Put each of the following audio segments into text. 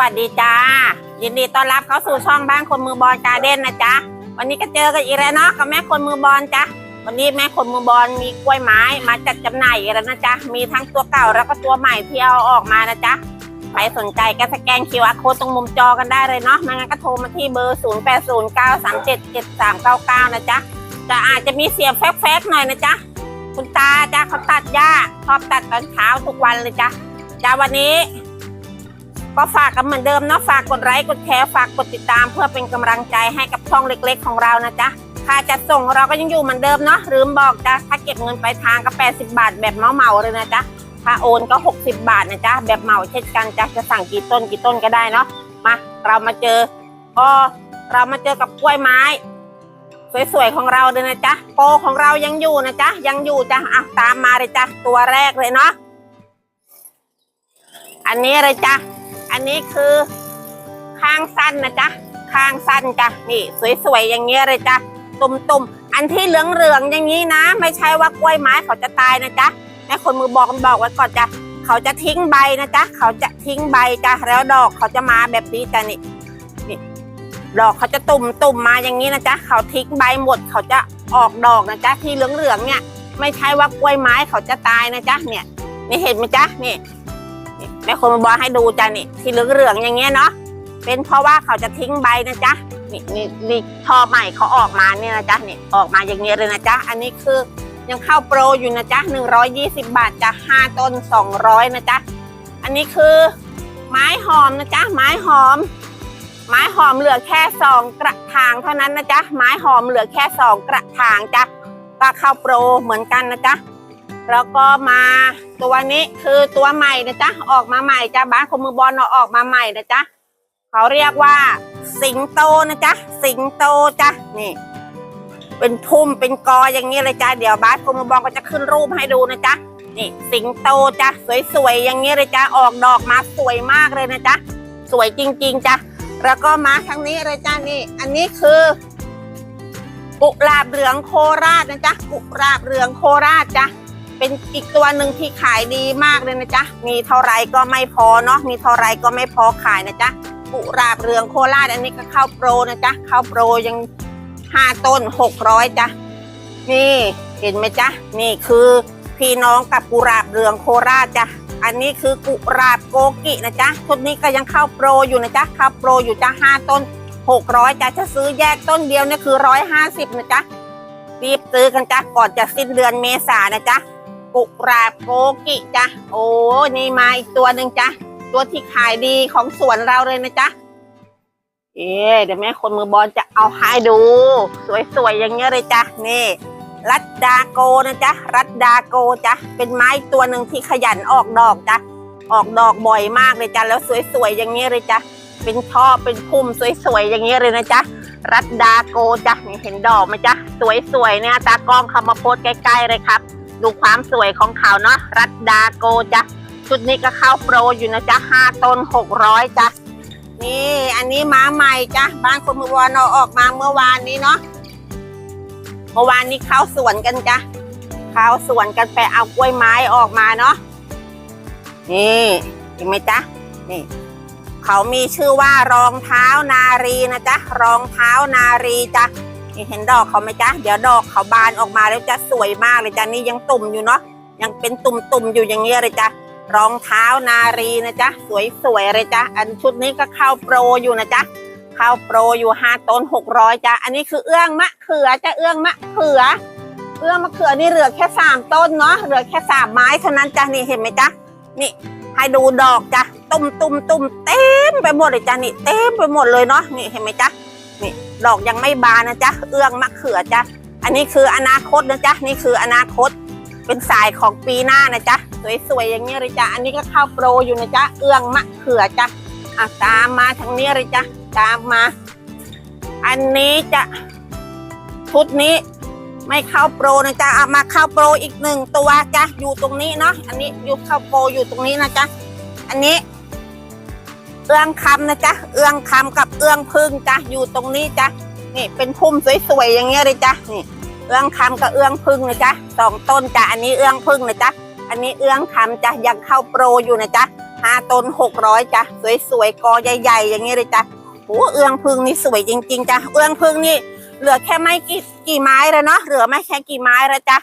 วัสดีจ้า ยินดีต้อนรับเข้าสู่ช่องบ้านคนมือบอลการ์เด้นนะจ๊ะ วันนี้ก็เจอกันอีกแล้วเนาะกับแม่คนมือบอลจ้ะวันนี้แม่คนมือบอลมีกล้วยไม้มาจัดจำหน่ายอีกแล้วนะจ๊ะ มีทั้งตัวเก่าแล้วก็ตัวใหม่ที่เอาออกมานะจ๊ะใครสนใจก็สแกน QR code ตรงมุมจอกันได้เลยเนาะไม่งั้นก็โทรมาที่เบอร์ 0809377399 นะจ๊ะจะอาจจะมีเสียงแฟกๆหน่อยนะจ๊ะ คุณตาจ้ะเขาตัดหญ้าชอบตัดตอนเช้าทุกวันเลยจ้ะจ้าวันนี้ ก็ฝากกันเหมือนเดิมเนาะฝากกดไลค์กดแชร์ฝากกดติดตาม เพื่อเป็นกำลังใจให้กับช่องเล็ก ๆ ของเรานะจ๊ะค่าจัดส่งเราก็ยังอยู่เหมือนเดิมเนาะลืมบอกจ้ะถ้าเก็บเงินปลายทางก็ 80 บาท แบบเหมาเลยนะจ๊ะถ้าโอนก็ 60 บาทนะจ๊ะแบบเหมาเช่นกันจ้ะจะสั่งกี่ต้นกี่ต้นก็ได้เนาะมาเรามาเจอก็เรามาเจอกับกล้วยไม้ สวยๆของเราเลยนะจ๊ะโปของเรายังอยู่นะจ๊ะยังอยู่จ้ะอะตามมาเลยจ้ะตัวแรกเลยเนาะอันนี้เลยจ้ะ อันนี้คือข้างสั้นนะจ๊ะข้างสั้นจ้ะนี่สวยๆอย่างเงี้ยเลยจ้ะตุ่มๆอันที่เหลืองๆอย่างนี้นะ ไม่ใช่ว่ากล้วยไม้เขาจะตายนะจ๊ะแม่คนมือบอกกันบอกไว้ก่อนจ้ะเขาจะทิ้งใบนะจ๊ะเขาจะทิ้งใบจ้ะแล้วดอกเขาจะมาแบบนี้จ้ะนี่นี่ดอกเขาจะตุ่มตุ่มมาอย่างนี้นะจ๊ะเขาทิ้งใบหมดเขาจะออกดอกนะจ๊ะที่เหลืองๆเนี่ย ไม่ใช่ว่ากล้วยไม้เขาจะตายนะจ๊ะเนี่ยนี่เห็นไหมจ๊ะนี่ แม่คนมาบอกให้ดูจ้ะนี่ที่เหลืองๆอย่างเงี้ยเนาะเป็นเพราะว่าเขาจะทิ้งใบนะจ๊ะนี่นี่นี่ท่อใหม่เขาออกมาเนี่ยนะจ๊ะนี่ออกมาอย่างเงี้ยเลยนะจ๊ะอันนี้คือยังเข้าโปรอยู่นะจ๊ะหนึ่งร้อยยี่สิบบาทจ้ะห้าต้นสองร้อยนะจ๊ะอันนี้คือไม้หอมนะจ๊ะไม้หอม ไม้หอมเหลือแค่สองกระถางเท่านั้นนะจ๊ะไม้หอมเหลือแค่สองกระถางจ้ะก็เข้าโปรเหมือนกันนะจ๊ะแล้วก็มา ตัวนี้คือตัวใหม่นะจ๊ะออกมาใหม่จ้ะบ้านคนมือบอลเอาออกมาใหม่นะจ๊ะเขาเรียกว่า สิงโตนะจ๊ะสิงโตจ้ะนี่ เป็นพุ่มเป็นกออย่างนี้เลยจ้ะเดี๋ยวบ้านคนมือบอลก็จะขึ้นรูปให้ดูนะจ๊ะนี่ สิงโตจ้ะสวยๆอย่างนี้เลยจ้ะออกดอกมาสวยมากเลยนะจ๊ะสวยจริง ๆจ้ะแล้วก็มาทางนี้เลยจ้ะนี่ อันนี้คือกุหลาบเหลืองโคราชนะจ๊ะกุหลาบเหลืองโคราชจ้ะ เป็นอีกตัวหนึ่งที่ขายดีมากเลยนะจ๊ะ มีเท่าไรก็ไม่พอเนาะ มีเท่าไรก็ไม่พอขายนะจ๊ะกุหลาบเรืองโคราชอันนี้ก็เข้าโปรนะจ๊ะ เข้าโปรยังห้าต้นหกร้อยจ้ะ นี่เห็นไหมจ๊ะ นี่คือพี่น้องกับกุหลาบเรืองโคราชจ้ะ อันนี้คือกุหลาบโกกินะจ๊ะชุดนี้ก็ยังเข้าโปรอยู่นะจ๊ะ เข้าโปรอยู่จ้ะห้าต้นหกร้อยจ้ะจะซื้อแยกต้นเดียวเนี่ยคือร้อยห้าสิบนะจ๊ะรีบซื้อกันจ้ะก่อนจะสิ้นเดือนเมษานะจ๊ะ กุหลาบโกกิจ้ะโอ้นี่มาอีกตัวหนึ่งจ้ะตัวที่ขายดีของสวนเราเลยนะจ๊ะเอ๊เดี๋ยวแม่คนมือบอลจะเอาให้ดู สวยๆอย่างเงี้ยเลยจ้ะนี่รัดดาโกนะจ๊ะรัดดาโกจ้ะเป็นไม้ตัวหนึ่งที่ขยันออกดอกจ้ะออกดอกบ่อยมากเลยจ้ะแล้วสวยๆอย่างเงี้ยเลยจ้ะเป็นช่อเป็นพุ่มสวยๆอย่างเงี้ยเลยนะจ๊ะรัดดาโกจ้ะนี่เห็นดอกไหมจ๊ะสวยๆเนี่ยตากล้องเขามาโพสใกล้ๆเลยครับ ดูความสวยของเขาเนาะรัดดาโกจ้ะชุดนี้ก็เข้าโปรอยู่นะจ๊ะห้าต้นหกร้อยจ้ะนี่อันนี้ม้าใหม่จ้ะบ้านคนมือวอนเอาออกมาเมื่อวานนี้เนาะเมื่อวานนี้เข้าสวนกันจ้ะเข้าสวนกันไปเอากล้วยไม้ออกมาเนาะนี่เห็นไหมจ๊ะนี่เขามีชื่อว่ารองเท้านารีนะจ๊ะรองเท้านารีจ้ะ เห็นดอกเขาไหมจ๊ะ เดี๋ยวดอกเขาบานออกมาแล้วจะสวยมากเลยจ้ะนี่ยังตุ่มอยู่เนาะยังเป็นตุ่มๆอยู่อย่างเงี้ยเลยจ้ะรองเท้านารีนะจ๊ะสวยๆเลยจ้ะอันชุดนี้ก็เข้าโปรอยู่นะจ๊ะเข้าโปรอยู่ห้าต้นหกร้อยจ้ะอันนี้คือเอื้องมะเขือจ้ะเอื้องมะเขือ เอื้องมะเขือนี่เหลือแค่สามต้นเนาะเหลือแค่สามไม้เท่านั้นจ้ะนี่เห็นไหมจ๊ะนี่ให้ดูดอกจ้ะตุ่มตุ่มตุ่มเต็มไปหมดเลยจ้ะนี่เต็มไปหมดเลยเนาะนี่เห็นไหมจ๊ะ นี่ดอกยังไม่บานนะจ๊ะ เอื้องมะเขือจ้ะ อันนี้คืออนาคตนะจ๊ะ นี่คืออนาคต เป็นสายของปีหน้านะจ๊ะ สวยๆอย่างนี้เลยจ้ะ อันนี้ก็เข้าโปรอยู่นะจ๊ะ เอื้องมะเขือจ้ะอะตามมาทางนี้เลยจ้ะ ตามมา อันนี้จะชุดนี้ไม่เข้าโปรนะจ๊ะเอามาเข้าโปรอีกหนึ่งตัวจ้ะ อยู่ตรงนี้เนาะ อันนี้อยู่เข้าโปรอยู่ตรงนี้นะจ๊ะ อันนี้ เอื้องคำนะจ๊ะ เอื้องคำกับเอื้องพึ่งจ้ะ อยู่ตรงนี้จ้ะ นี่เป็นพุ่มสวยๆอย่างเงี้ยเลยจ้ะ นี่ เอื้องคำกับเอื้องพึ่งนะจ๊ะสองต้นจ้ะ อันนี้เอื้องพึ่งนะจ๊ะ อันนี้เอื้องคำจ้ะ ยังเข้าโปรอยู่นะจ๊ะห้าต้นหกร้อยจ้ะ สวยๆ กอใหญ่ๆ อย่างเงี้ยเลยจ้ะโอ้เอื้องพึ่งนี่สวยจริงๆจ้ะ เอื้องพึ่งนี่ เหลือแค่ไม่กี่กี่ไม้แล้วเนาะ เหลือไม่แค่กี่ไม้แล้วจ้ะ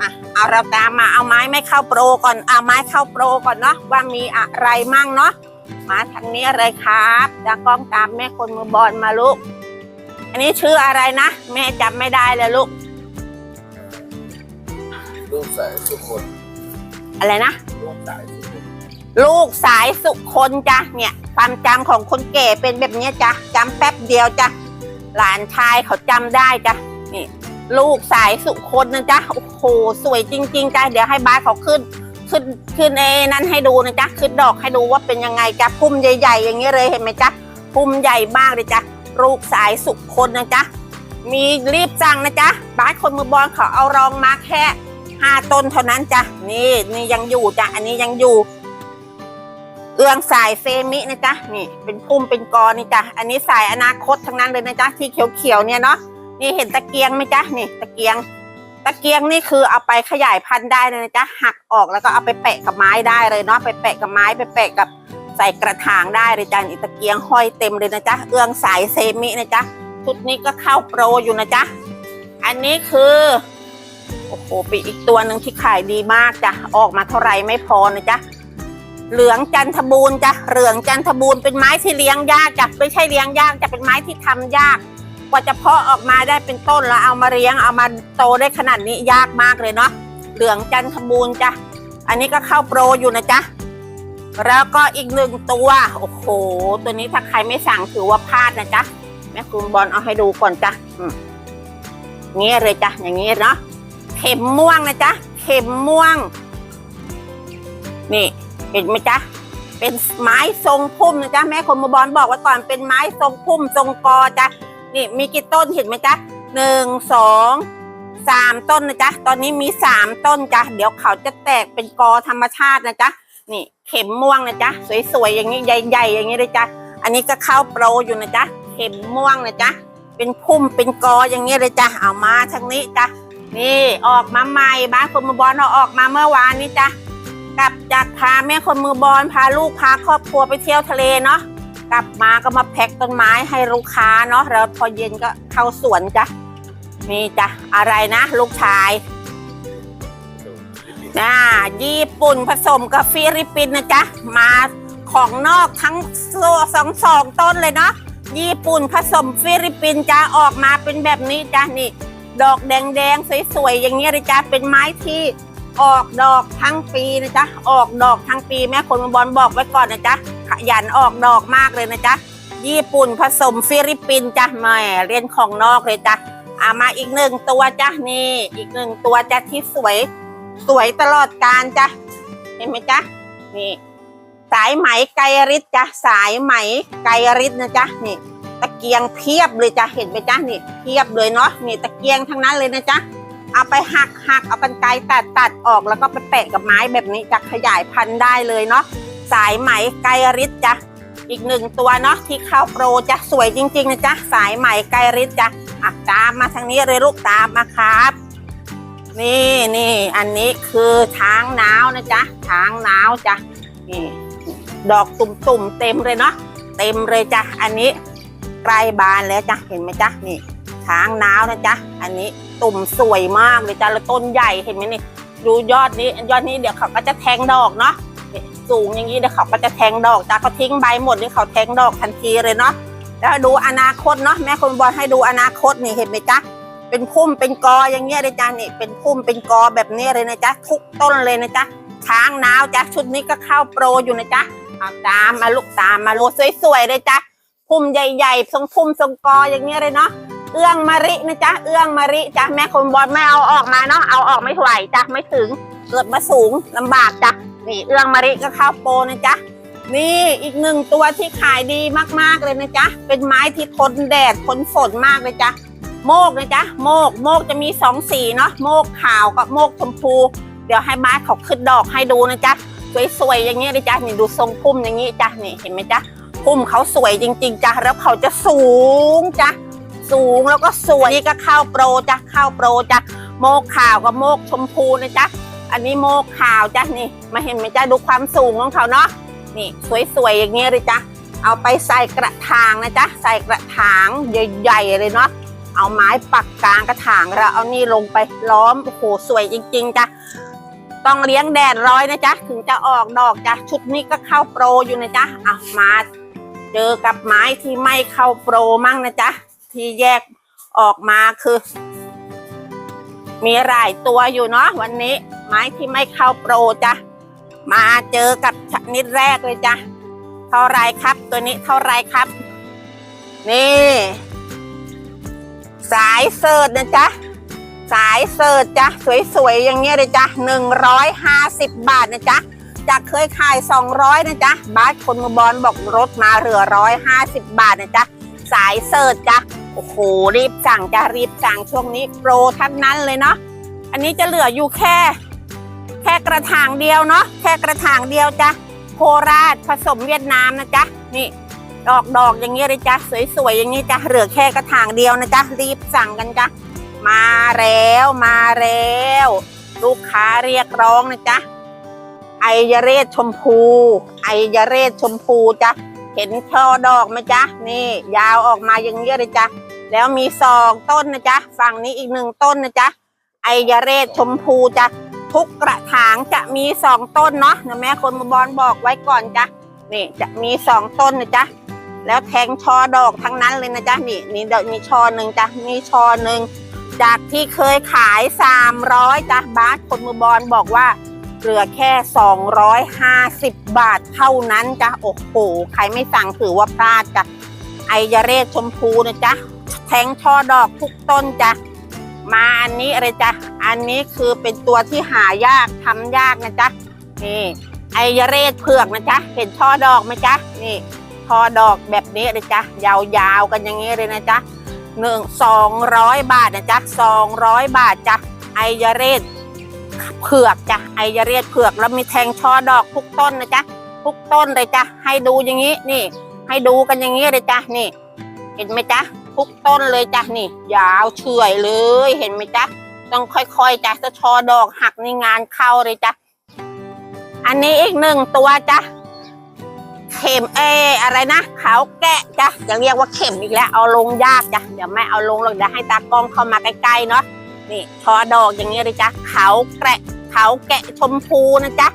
อะเอาเราตามมาเอาไม้ไม่เข้าโปรก่อน เอาไม้เข้าโปรก่อนเนาะว่ามีอะไรมั่งเนาะ มาทางนี้เลยครับจากกล้องตามแม่คนมือบอลมาลูก อันนี้ชื่ออะไรนะ แม่จำไม่ได้เลยลูก ลูกสายสุคนอะไรนะ ลูกสายสุคนลูกสายสุคนจ้ะเนี่ย ความจำของคนแก่เป็นแบบเนี้ยจ้ะจำแป๊บเดียวจ้ะหลานชายเขาจำได้จ้ะนี่ ลูกสายสุคนนะจ๊ะโอ้โหสวยจริง ๆจ้ะเดี๋ยวให้บ้าสเขาขึ้น ขึ้นขึ้นเอนั้นให้ดูนะจ๊ะขึ้นดอกให้ดูว่าเป็นยังไงจ้ะพุ่มใหญ่ๆ อย่างเงี้ยเลยเห็นไหมจ๊ะพุ่มใหญ่มากเลยจ้ะลูกสายสุคนนะจ๊ะมีรีบสั่งนะจ๊ะบ้าสคนมือบอลเขาเอารองมาแค่ห้าต้นเท่านั้นจ้ะนี่นี่ยังอยู่จ้ะอันนี้ยังอยู่ เอื้องสายเฟมินะจ๊ะนี่เป็นพุ่มเป็นกอนี่จ้ะอันนี้สายอนาคตทั้งนั้นเลยนะจ๊ะที่เขียวๆเนี่ยเนาะนี่เห็นตะเกียงไหมจ๊ะนี่ตะเกียง ตะเกียงนี่คือเอาไปขยายพันธุ์ได้เลยนะจ๊ะหักออกแล้วก็เอาไปแปะกับไม้ได้เลยเนาะไปแปะกับไม้ไปแปะกับใส่กระถางได้เลยจ้ะนี่ตะเกียงห้อยเต็มเลยนะจ๊ะเอื้องสายเซมินะจ๊ะชุดนี้ก็เข้าโปรอยู่นะจ๊ะอันนี้คือโอ้โหปีกอีกตัวหนึ่งที่ขายดีมากจ้ะออกมาเท่าไหร่ไม่พอนะจ๊ะเหลืองจันทบูรณ์จ้ะเหลืองจันทบูรณ์เป็นไม้ที่เลี้ยงยากจ้ะไม่ใช่เลี้ยงยากจะเป็นไม้ที่ทำยาก กว่าจะเพาะออกมาได้เป็นต้นแล้วเอามาเลี้ยงเอามาโตได้ขนาดนี้ยากมากเลยเนาะเหลืองจันทบูรณ์จ้ะอันนี้ก็เข้าโปรอยู่นะจ๊ะแล้วก็อีกหนึ่งตัวโอ้โห ตัวนี้ถ้าใครไม่สั่งถือว่าพลาดนะจ๊ะแม่คุณบอลเอาให้ดูก่อนจ้ะอืมเงี้ยเลยจ้ะอย่างงี้เนาะเข็มม่วงนะจ๊ะเข็มม่วง นี่ เห็นไหมจ๊ะเป็นไม้ทรงพุ่มนะจ๊ะแม่คนมือบอลบอกไว้ก่อนเป็นไม้ทรงพุ่มทรงกอจ้ะ นี่มีกี่ต้นเห็นไหมจ๊ะหนึ่งสองสามต้นนะจ๊ะตอนนี้มีสามต้นจ้ะเดี๋ยวเขาจะแตกเป็นกอธรรมชาตินะจ๊ะนี่เข็มม่วงนะจ๊ะสวยๆอย่างนี้ใหญ่ ๆ อย่างนี้เลยจ้ะอันนี้ก็เข้าโปรอยู่นะจ๊ะเข็มม่วงนะจ๊ะเป็นพุ่มเป็นกออย่างนี้เลยจ้ะเอามาทางนี้จ้ะนี่ออกมาใหม่บ้านคนมือบอลเอาออกมาเมื่อวานนี้จ้ะกลับจากพาแม่คนมือบอลพาลูกพาครอบครัวไปเที่ยวทะเลเนาะ กลับมาก็มาแพ็คต้นไม้ให้ลูกค้าเนาะแล้วพอเย็นก็เข้าสวนจ้ะนี่จ้ะอะไรนะลูกชายน่าญี่ปุ่นผสมกับฟิลิปปินส์นะจ๊ะมาของนอกทั้งสองสองต้นเลยเนาะญี่ปุ่นผสมฟิลิปปินส์จ้ะออกมาเป็นแบบนี้จ้ะนี่ ดอกแดงๆสวยๆอย่างเงี้ยเลยจ้ะเป็นไม้ที่ออกดอกทั้งปีนะจ๊ะออกดอกทั้งปีแม่คนบอลบอกไว้ก่อนนะจ๊ะ ขยันออกดอกมากเลยนะจ๊ะ ญี่ปุ่นผสมฟิลิปปินส์จ้ะแหม่เรียนของนอกเลยจ้ะอามาอีกหนึ่งตัวจ้ะนี่อีกหนึ่งตัวจ้ะที่สวย สวยตลอดการจ้ะเห็นไหมจ๊ะนี่ สายไหมไกรฤทธิ์จ้ะสายไหมไกรฤทธิ์นะจ๊ะนี่ ตะเกียงเพียบเลยจ้ะเห็นไหมจ๊ะนี่เพียบเลยเนาะนี่ตะเกียงทั้งนั้นเลยนะจ๊ะเอาไปหักหักเอากันไกรตัดตัดออกแล้วก็ไปแปะกับไม้แบบนี้จะขยายพันธุ์ได้เลยเนาะ สายไหมไกรฤทธิ์จ้ะอีกหนึ่งตัวเนาะที่เข้าโปรจะสวยจริงๆนะจ๊ะสายไหมไกรฤทธิ์จ้ะอะตามมาทางนี้เลยลูกตามมาครับ นี่นี่อันนี้คือช้างนาวนะจ๊ะช้างนาวจ้ะนี่ดอกตุ่มๆเต็มเลยเนาะเต็มเลยจ้ะอันนี้ใกล้บานแล้วจ้ะเห็นไหมจ๊ะนี่ช้างนาวนะจ๊ะอันนี้ตุ่มสวยมากเลยจ้ะแล้วต้นใหญ่เห็นไหมนี่ดูยอดนี้ยอดนี้เดี๋ยวเขาก็จะแทงดอกเนาะ สูงอย่างนี้เดี๋ยวเขาก็จะแทงดอกจ้ะเขาทิ้งใบหมดนี่เขาแทงดอกทันทีเลยเนาะแล้วดูอนาคตเนาะแม่คนบอลให้ดูอนาคตนี่เห็นไหมจ๊ะเป็นพุ่มเป็นกออย่างเงี้ยเลยจ้ะนี่เป็นพุ่มเป็นกอแบบนี้เลยนะจ๊ะทุกต้นเลยนะจ๊ะช้างนาวจ้ะชุดนี้ก็เข้าโปรอยู่นะจ๊ะเอาตามมาลูกตามมาลูกสวยๆเลยจ้ะพุ่มใหญ่ๆทรงพุ่มทรงกออย่างเงี้ยเลยเนาะเอื้องมะรินะจ๊ะเอื้องมะริจ้ะแม่คนบอลไม่เอาออกมาเนาะเอาออกไม่ไหวจ้ะไม่ถึงเกิดมาสูงลำบากจ้ะ นี่เอื้องมะริก็ข้าวโปนะจ๊ะนี่อีกหนึ่งตัวที่ขายดีมากๆเลยนะจ๊ะ เป็นไม้ที่ทนแดดทนฝนมากเลยจ้ะโมกนะจ๊ะ โมก โมกจะมีสองสีเนาะ โมกขาวกับโมกชมพู เดี๋ยวให้บ้านเขาขึ้นดอกให้ดูนะจ๊ะ สวยๆอย่างเงี้ยเลยจ้ะนี่ดูทรงพุ่มอย่างงี้จ้ะ นี่เห็นไหมจ๊ะ พุ่มเขาสวยจริง ๆจ้ะ แล้วเขาจะสูงจ้ะ สูงแล้วก็สวย นี่ก็ข้าวโปรจ้ะ ข้าวโปรจ้ะ โมกขาวกับโมกชมพูนะจ๊ะ อันนี้โมขาวจ้ะนี่ มาเห็นไหมจ้ะดูความสูงของเขาเนาะนี่สวยๆอย่างเงี้ยเลยจ้ะเอาไปใส่กระถางนะจ๊ะใส่กระถางใหญ่ๆเลยเนาะเอาไม้ปักกลางกระถางแล้วเอานี่ลงไปล้อมโอ้โหสวยจริง ๆจ้ะต้องเลี้ยงแดดร้อยนะจ๊ะถึงจะออกดอกจ้ะชุดนี้ก็เข้าโปรอยู่นะจ๊ะอะมาเจอกับไม้ที่ไม่เข้าโปรมั่งนะจ๊ะที่แยกออกมาคือ มีหลายตัวอยู่เนาะวันนี้ ไม้ที่ไม่เข้าโปรจ้ะมาเจอกับชนิดแรกเลยจ้ะเท่าไรครับ ตัวนี้เท่าไรครับ นี่ สายเสิร์ชนะจ๊ะสายเสิร์ชจ้ะสวยๆอย่างเงี้ยเลยจ้ะหนึ่งร้อยห้าสิบบาทนะจ๊ะจากเคยขายสองร้อยนะจ๊ะบาสคนมือบอลบอกรถมาเหลือร้อยห้าสิบบาทนะจ๊ะสายเสิร์ชจ้ะโอ้โหรีบสั่งจ้ะรีบสั่งช่วงนี้โปรทั้งนั้นเลยเนาะอันนี้จะเหลืออยู่แค่ ค่กระถางเดียวเนาะแค่กระถางเดียวจ้ะโคราชผสมเวียดนามนะจ๊ะนี่ดอกดอกอย่างเงี้ยเลยจ้ะสวยๆอย่างงี้จ้ะเหลือแค่กระถางเดียวนะจ๊ะรีบสั่งกันจ้ะมาแล้วมาแล้ว ลูกค้าเรียกร้องนะจ๊ะไอยเรศชมพู ไอยเรศชมพูจ้ะเห็นช่อดอกไหมจ๊ะนี่ ยาวออกมาอย่างเงี้ยเลยจ้ะแล้วมีสองต้นนะจ๊ะฝั่งนี้อีกหนึ่งต้นนะจ๊ะไอยเรศชมพูจ้ะ ทุกกระถางจะมีสองต้นเนาะนะแม่คนมาบอลบอกไว้ก่อนจ้ะนี่จะมีสองต้นนะจ๊ะแล้วแทงช่อดอกทั้งนั้นเลยนะจ๊ะนี่นี่เดี๋ยวมีช่อหนึ่งจ้ะมีช่อหนึ่งจากที่เคยขายสามร้อยจ้ะบาสคนมือบอลบอกว่าเหลือแค่ 250 บาทเท่านั้นจ้ะโอ้โหใครไม่สั่งถือว่าพลาดจ้ะไอยเรศชมพูนะจ๊ะแทงช่อดอกทุกต้นจ้ะ มาอันนี้อะไรจ้ะอันนี้คือเป็นตัวที่หายากทำยากนะจ๊ะ นี่ไอยเรศเผือกนะจ๊ะ เห็นช่อดอกไหมจ๊ะ นี่ช่อดอกแบบนี้เลยจ้ะยาวๆกันอย่างนี้เลยนะจ๊ะหนึ่งสองร้อยบาทนะจ๊ะสองร้อยบาทจ้ะไอยเรศเผือกจ้ะไอยาเรียดเผือกแล้วมีแทงช่อดอกทุกต้นนะจ๊ะทุกต้นเลยจ้ะให้ดูอย่างนี้นี่ ให้ดูกันอย่างนี้เลยจ้ะนี่ เห็นไหมจ๊ะ ทุกต้นเลยจ้ะนี่ ยาวเฉื่อยเลยเห็นไหมจ๊ะต้องค่อยๆจ้ะถ้าช่อดอกหักในงานเข้าเลยจ้ะอันนี้อีกหนึ่งตัวจ้ะเข็มเออะไรนะขาวแกะจ้ะจะเรียกว่าเข็มอีกแล้วเอาลงยากจ้ะเดี๋ยวไม่เอาลงหรอกเดี๋ยวให้ตากล้องเข้ามาใกล้ๆเนาะนี่ชอดอกอย่างนี้เลยจ้ะเขาแกะเขาแกะชมพูนะจ๊ะ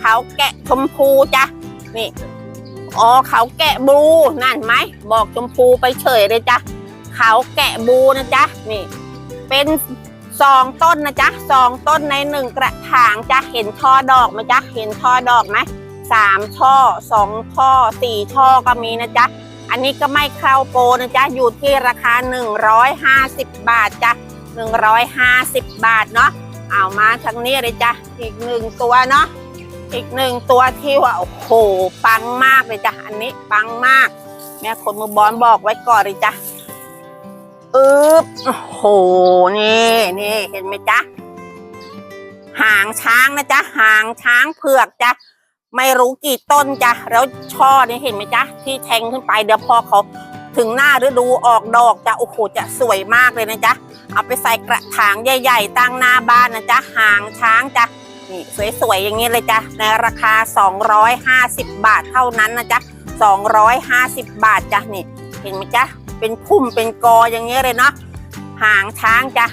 เขาแกะชมพูจ้ะนี่อ๋อเขาแกะบลูนั่นไหมบอกชมพูไปเฉยเลยจ้ะ เขาแกะบูนะจ๊ะนี่ เป็นสองต้นนะจ๊ะสองต้นในหนึ่งกระถางจ้ะเห็นช่อดอกไหมจ๊ะเห็นช่อดอกไหมสามช่อสองช่อสี่ช่อก็มีนะจ๊ะอันนี้ก็ไม่เข้าโปรนะจ๊ะอยู่ที่ราคาหนึ่งร้อยห้าสิบบาทจ้ะหนึ่งร้อยห้าสิบบาทเนาะเอามาทางนี้เลยจ้ะอีกหนึ่งตัวเนาะอีกหนึ่งตัวที่ว่าโอ้โหปังมากเลยจ้ะอันนี้ปังมากแม่คนมือบอลบอกไว้ก่อนเลยจ้ะ อึ๊บโอ้โห นี่นี่เห็นไหมจ๊ะ หางช้างนะจ๊ะ หางช้างเผือกจ้ะ ไม่รู้กี่ต้นจ้ะ แล้วช่อนี่เห็นไหมจ๊ะ ที่แทงขึ้นไปเดี๋ยวพอเขาถึงหน้าฤดูออกดอกจ้ะ โอ้โห จะสวยมากเลยนะจ๊ะ เอาไปใส่กระถางใหญ่ ๆ ตั้งหน้าบ้านนะจ๊ะ หางช้างจ้ะ นี่สวยๆอย่างนี้เลยจ้ะ ในราคา 250 บาทเท่านั้นนะจ๊ะ 250 บาทจ้ะ นี่ เห็นไหมจ๊ะ เป็นพุ่มเป็นกออย่างนี้ยเลยเนาะหางช้างจ้ะ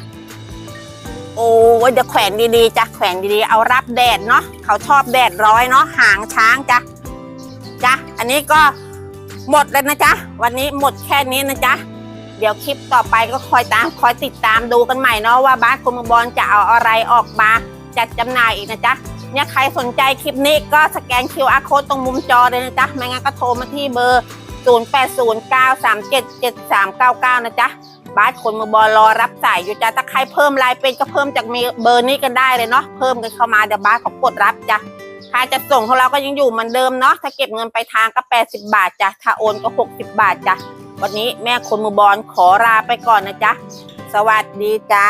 โอ้ยเดี๋ยวแขวนดีๆจ้ะแขวนดีๆเอารับแดดเนาะเขาชอบแดดร้อยเนาะหางช้างจ้ะจ้ะอันนี้ก็หมดแล้วนะจ๊ะวันนี้หมดแค่นี้นะจ๊ะเดี๋ยวคลิปต่อไปก็คอยตามคอยติดตามดูกันใหม่เนาะว่าบ้านคุณบอลจะเอาอะไรออกมาจัดจำหน่ายอีกนะจ๊ะเนี่ยใครสนใจคลิปนี้ก็สแกน QR code ตรงมุมจอเลยนะจ๊ะไม่งั้นก็โทรมาที่เบอร์ 0809377399 นะจ๊ะบ้านคนมือบอลรอรับสายอยู่จ้ะถ้าใครเพิ่มลายเป็นก็เพิ่มจากเบอร์นี้กันได้เลยเนาะเพิ่มกันเข้ามาเดี๋ยวบ้านเขากดรับจ้ะค่าจัดส่งของเราก็ยังอยู่เหมือนเดิมเนาะถ้าเก็บเงินไปทางก็ 80 บาทจ้ะถ้าโอนก็ 60 บาทจ้ะวันนี้แม่คนมือบอลขอลาไปก่อนนะจ๊ะสวัสดีจ้า